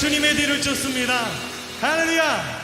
주님의 뒤를 쫓습니다. 할렐루야!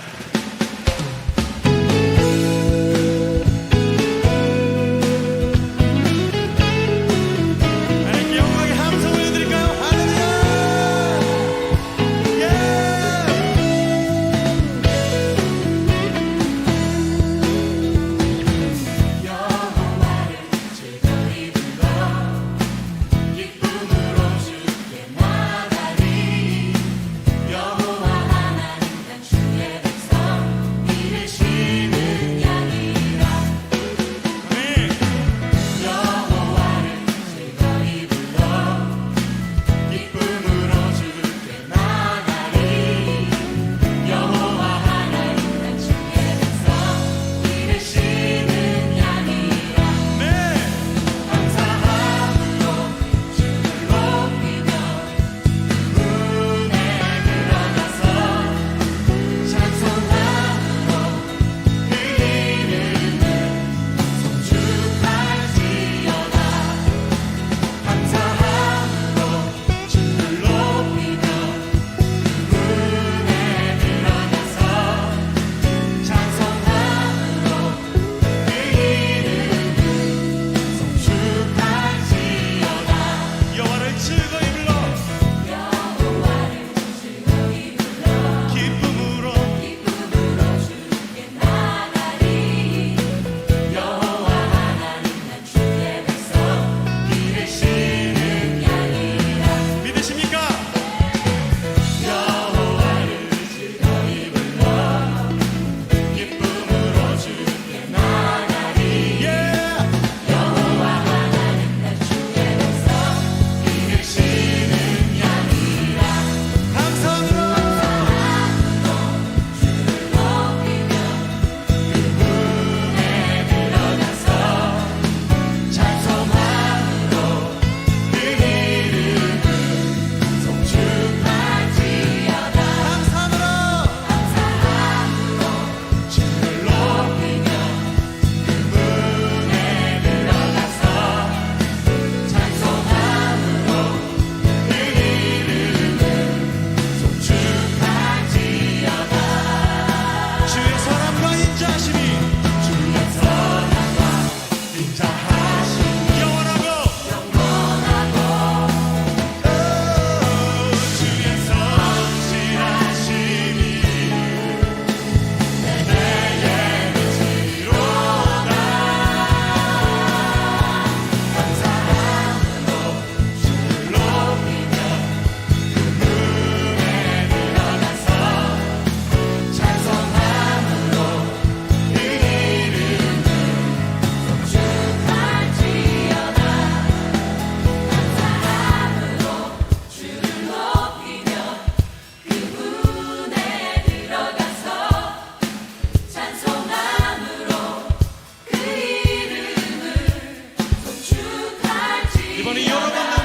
Bunny, you're the.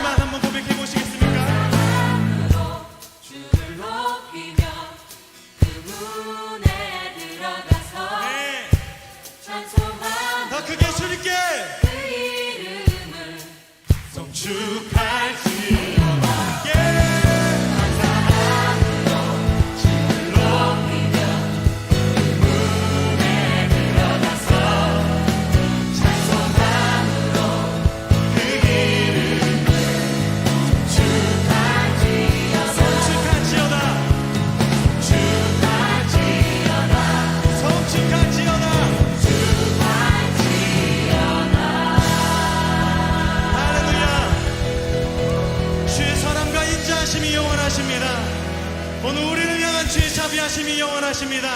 오늘 우리를 향한 주의 자비하심이 영원하십니다.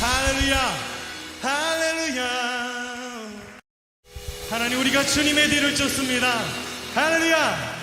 할렐루야, 할렐루야. 하나님 우리가 주님의 뒤를 쫓습니다. 할렐루야.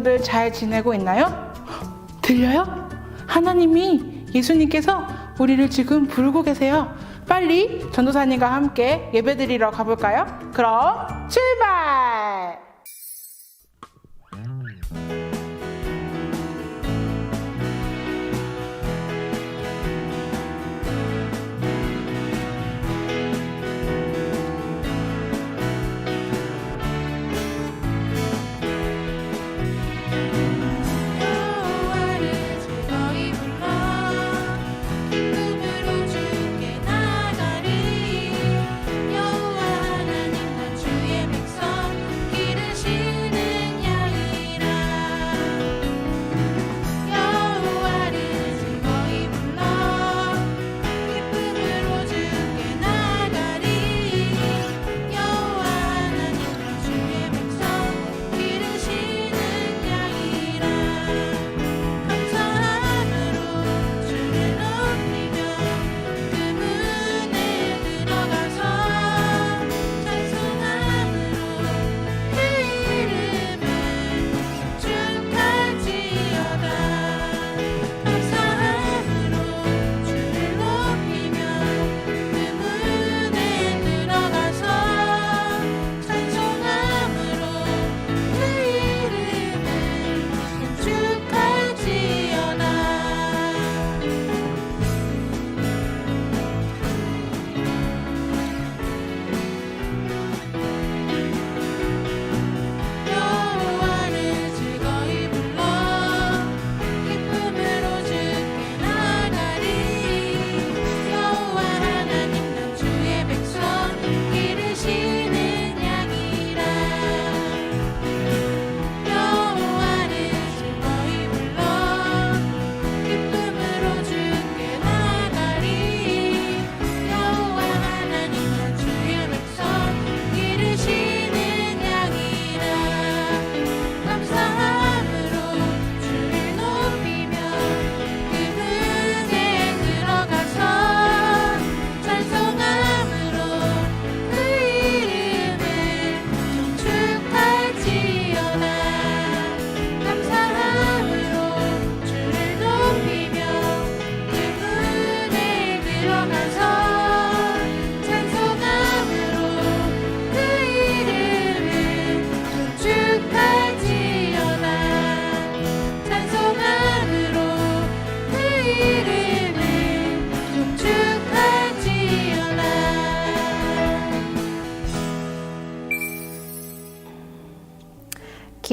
친구들 잘 지내고 있나요? 들려요? 하나님이 예수님께서 우리를 지금 부르고 계세요. 빨리 전도사님과 함께 예배드리러 가볼까요? 그럼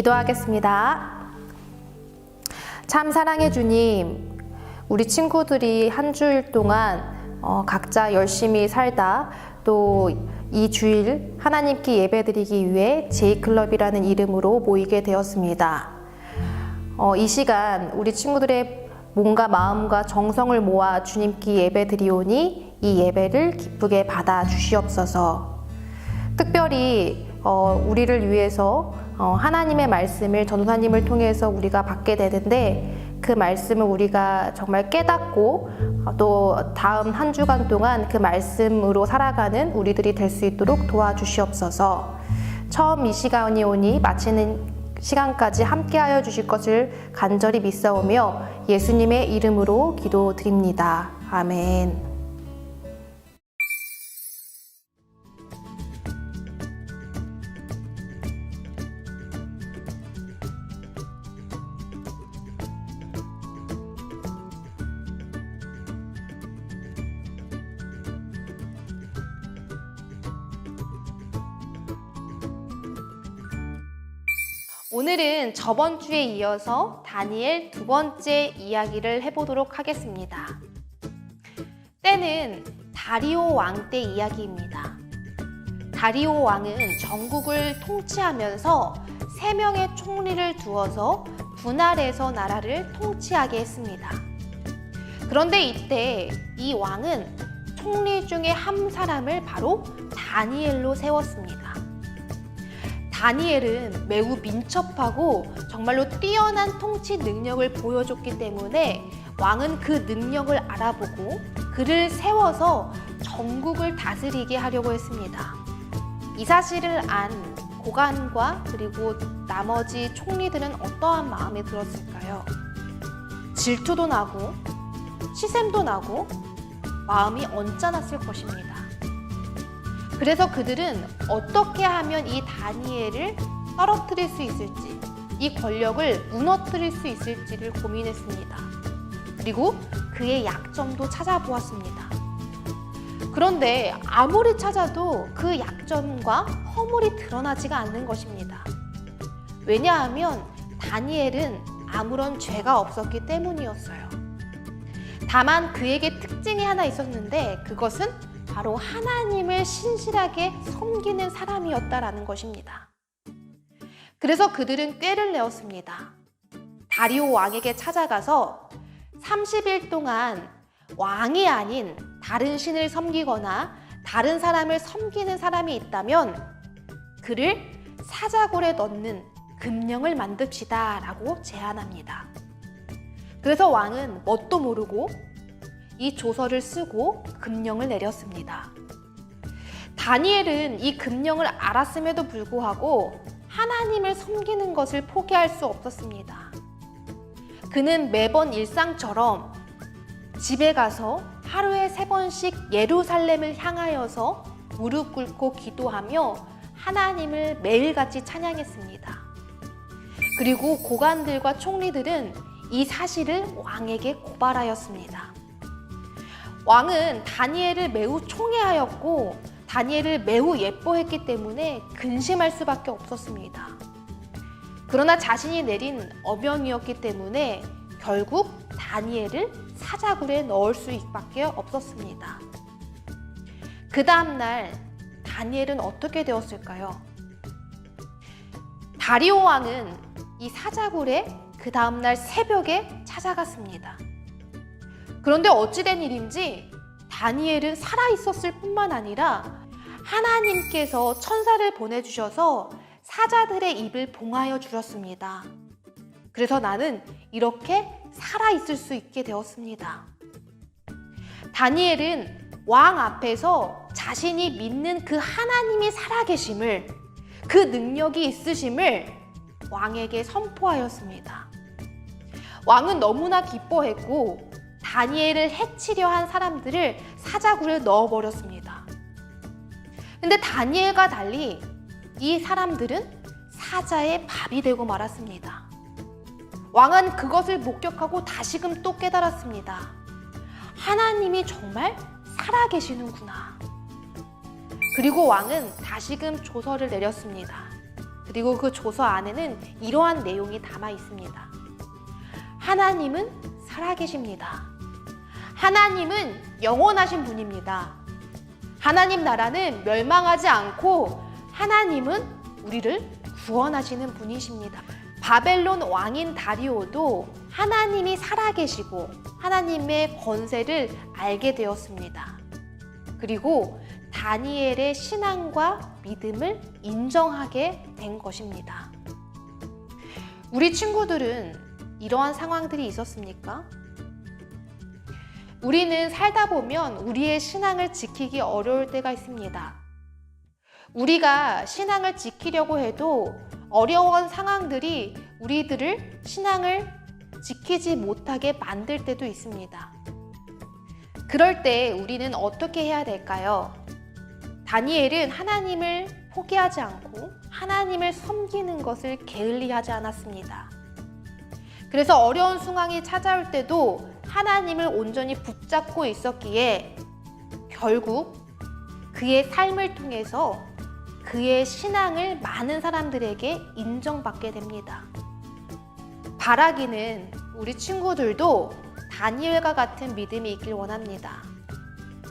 기도하겠습니다. 참 사랑해 주님, 우리 친구들이 한 주일 동안 어, 각자 열심히 살다 또 이 주일 하나님께 예배드리기 위해 제이클럽이라는 이름으로 모이게 되었습니다. 어, 이 시간 우리 친구들의 몸과 마음과 정성을 모아 주님께 예배드리오니 이 예배를 기쁘게 받아 주시옵소서. 특별히 어, 우리를 위해서 어, 하나님의 말씀을 전도사님을 통해서 우리가 받게 되는데 그 말씀을 우리가 정말 깨닫고 어, 또 다음 한 주간 동안 그 말씀으로 살아가는 우리들이 될 수 있도록 도와주시옵소서. 처음 이 시간이 오니 마치는 시간까지 함께하여 주실 것을 간절히 믿사오며 예수님의 이름으로 기도드립니다. 아멘. 오늘은 저번 주에 이어서 다니엘 두 번째 이야기를 해보도록 하겠습니다. 때는 다리오 왕 때 이야기입니다. 다리오 왕은 전국을 통치하면서 세 명의 총리를 두어서 분할해서 나라를 통치하게 했습니다. 그런데 이때 이 왕은 총리 중에 한 사람을 바로 다니엘로 세웠습니다. 다니엘은 매우 민첩하고 정말로 뛰어난 통치 능력을 보여줬기 때문에 왕은 그 능력을 알아보고 그를 세워서 전국을 다스리게 하려고 했습니다. 이 사실을 안 고관과 그리고 나머지 총리들은 어떠한 마음이 들었을까요? 질투도 나고 시샘도 나고 마음이 언짢았을 것입니다. 그래서 그들은 어떻게 하면 이 다니엘을 떨어뜨릴 수 있을지, 이 권력을 무너뜨릴 수 있을지를 고민했습니다. 그리고 그의 약점도 찾아보았습니다. 그런데 아무리 찾아도 그 약점과 허물이 드러나지가 않는 것입니다. 왜냐하면 다니엘은 아무런 죄가 없었기 때문이었어요. 다만 그에게 특징이 하나 있었는데 그것은 바로 하나님을 신실하게 섬기는 사람이었다라는 것입니다. 그래서 그들은 꾀를 내었습니다. 다리오 왕에게 찾아가서 30일 동안 왕이 아닌 다른 신을 섬기거나 다른 사람을 섬기는 사람이 있다면 그를 사자골에 넣는 금령을 만듭시다 라고 제안합니다. 그래서 왕은 뭣도 모르고 이 조서를 쓰고 금령을 내렸습니다. 다니엘은 이 금령을 알았음에도 불구하고 하나님을 섬기는 것을 포기할 수 없었습니다. 그는 매번 일상처럼 집에 가서 하루에 세 번씩 예루살렘을 향하여서 무릎 꿇고 기도하며 하나님을 매일같이 찬양했습니다. 그리고 고관들과 총리들은 이 사실을 왕에게 고발하였습니다. 왕은 다니엘을 매우 총애하였고 다니엘을 매우 예뻐했기 때문에 근심할 수밖에 없었습니다. 그러나 자신이 내린 어명이었기 때문에 결국 다니엘을 사자굴에 넣을 수밖에 없었습니다. 그 다음날 다니엘은 어떻게 되었을까요? 다리오 왕은 이 사자굴에 그 다음날 새벽에 찾아갔습니다. 그런데 어찌된 일인지 다니엘은 살아 있었을 뿐만 아니라 하나님께서 천사를 보내주셔서 사자들의 입을 봉하여 주셨습니다. 그래서 나는 이렇게 살아 있을 수 있게 되었습니다. 다니엘은 왕 앞에서 자신이 믿는 그 하나님이 살아계심을 그 능력이 있으심을 왕에게 선포하였습니다. 왕은 너무나 기뻐했고 다니엘을 해치려 한 사람들을 사자굴에 넣어버렸습니다. 근데 다니엘과 달리 이 사람들은 사자의 밥이 되고 말았습니다. 왕은 그것을 목격하고 다시금 또 깨달았습니다. 하나님이 정말 살아계시는구나. 그리고 왕은 다시금 조서를 내렸습니다. 그리고 그 조서 안에는 이러한 내용이 담아 있습니다. 하나님은 살아계십니다. 하나님은 영원하신 분입니다. 하나님 나라는 멸망하지 않고 하나님은 우리를 구원하시는 분이십니다. 바벨론 왕인 다리오도 하나님이 살아계시고 하나님의 권세를 알게 되었습니다. 그리고 다니엘의 신앙과 믿음을 인정하게 된 것입니다. 우리 친구들은 이러한 상황들이 있었습니까? 우리는 살다 보면 우리의 신앙을 지키기 어려울 때가 있습니다. 우리가 신앙을 지키려고 해도 어려운 상황들이 우리들을 신앙을 지키지 못하게 만들 때도 있습니다. 그럴 때 우리는 어떻게 해야 될까요? 다니엘은 하나님을 포기하지 않고 하나님을 섬기는 것을 게을리하지 않았습니다. 그래서 어려운 상황이 찾아올 때도 하나님을 온전히 붙잡고 있었기에 결국 그의 삶을 통해서 그의 신앙을 많은 사람들에게 인정받게 됩니다. 바라기는 우리 친구들도 다니엘과 같은 믿음이 있길 원합니다.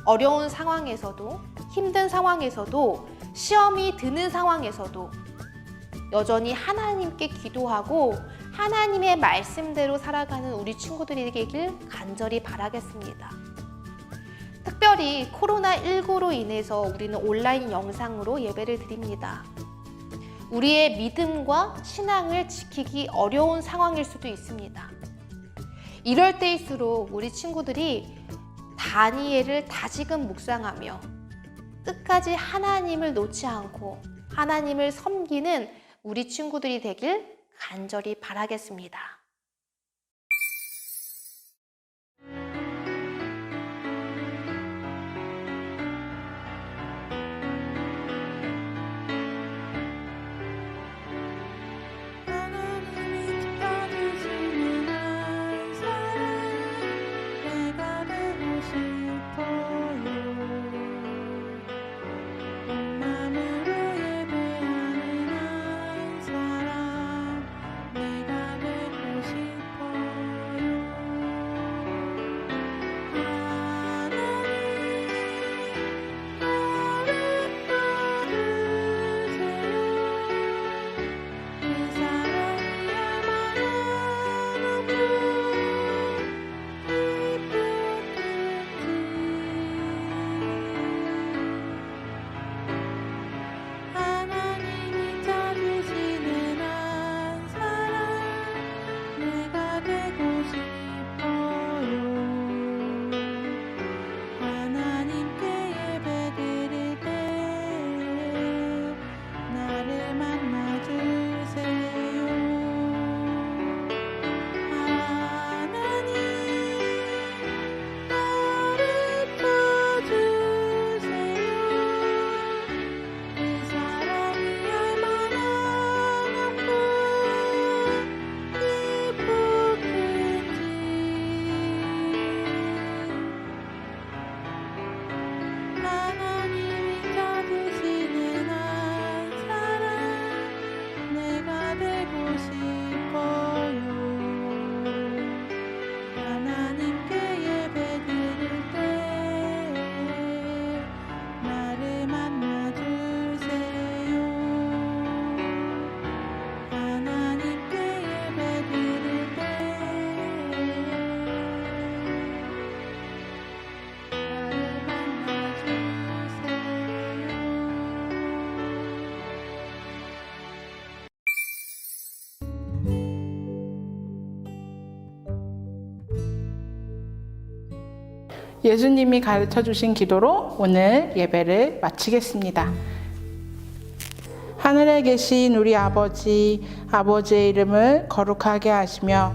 어려운 상황에서도 힘든 상황에서도 시험이 드는 상황에서도 여전히 하나님께 기도하고 하나님의 말씀대로 살아가는 우리 친구들이 되길 간절히 바라겠습니다. 특별히 코로나19로 인해서 우리는 온라인 영상으로 예배를 드립니다. 우리의 믿음과 신앙을 지키기 어려운 상황일 수도 있습니다. 이럴 때일수록 우리 친구들이 다니엘을 다지금 묵상하며 끝까지 하나님을 놓지 않고 하나님을 섬기는 우리 친구들이 되길 간절히 바라겠습니다. 예수님이 가르쳐 주신 기도로 오늘 예배를 마치겠습니다. 하늘에 계신 우리 아버지, 아버지의 이름을 거룩하게 하시며